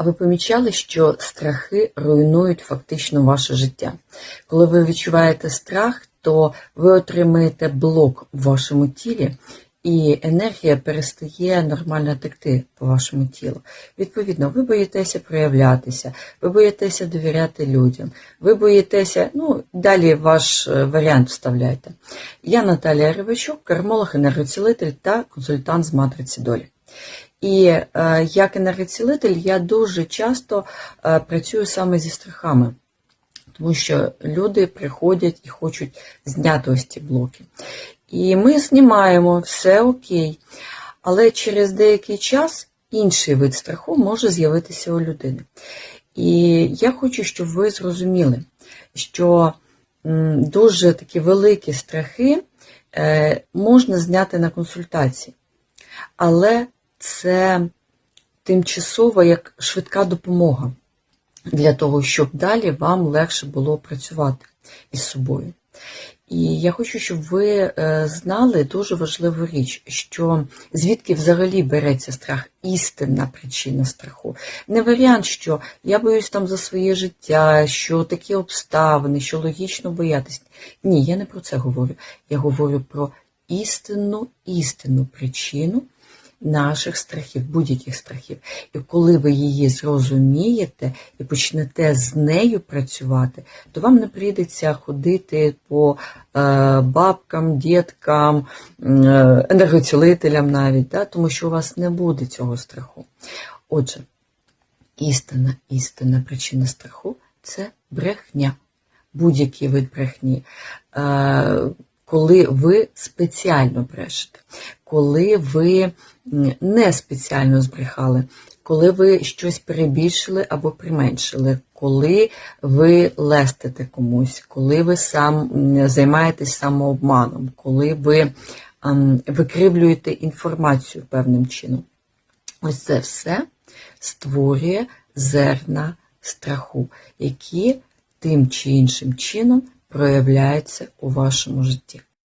А ви помічали, що страхи руйнують фактично ваше життя? Коли ви відчуваєте страх, то ви отримаєте блок в вашому тілі, і енергія перестає нормально текти по вашому тілу. Відповідно, ви боїтеся проявлятися, ви боїтеся довіряти людям, ви боїтеся, ну, далі ваш е, варіант вставляйте. Я Наталія Ривачук, кармолог, енергоцілитель та консультант з матриці долі. І е, як енергоцілитель я дуже часто е, працюю саме зі страхами, тому що люди приходять і хочуть зняти ось ці блоки. І ми знімаємо все окей, але через деякий час інший вид страху може з'явитися у людини. І я хочу, щоб ви зрозуміли, що дуже такі великі страхи е, можна зняти на консультації, але це тимчасова як швидка допомога для того, щоб далі вам легше було працювати із собою. І я хочу, щоб ви е, знали дуже важливу річ, що звідки взагалі береться страх, істинна причина страху. Не варіант, що я боюсь там за своє життя, що такі обставини, що логічно боятись. Ні, я не про це говорю. Я говорю про істинну, істинну причину наших страхів, будь-яких страхів. І коли ви її зрозумієте і почнете з нею працювати, то вам не прийдеться ходити по е, бабкам, діткам, е, енергоцілителям навіть, да? тому що у вас не буде цього страху. Отже, істинна, істинна причина страху це брехня, будь-який вид брехні. Коли ви спеціально брешете, коли ви не спеціально збрехали, коли ви щось перебільшили або применшили, коли ви лестите комусь, коли ви сам займаєтесь самообманом, коли ви викривлюєте інформацію певним чином. Ось це все створює зерна страху, які тим чи іншим чином проявляються у вашому житті.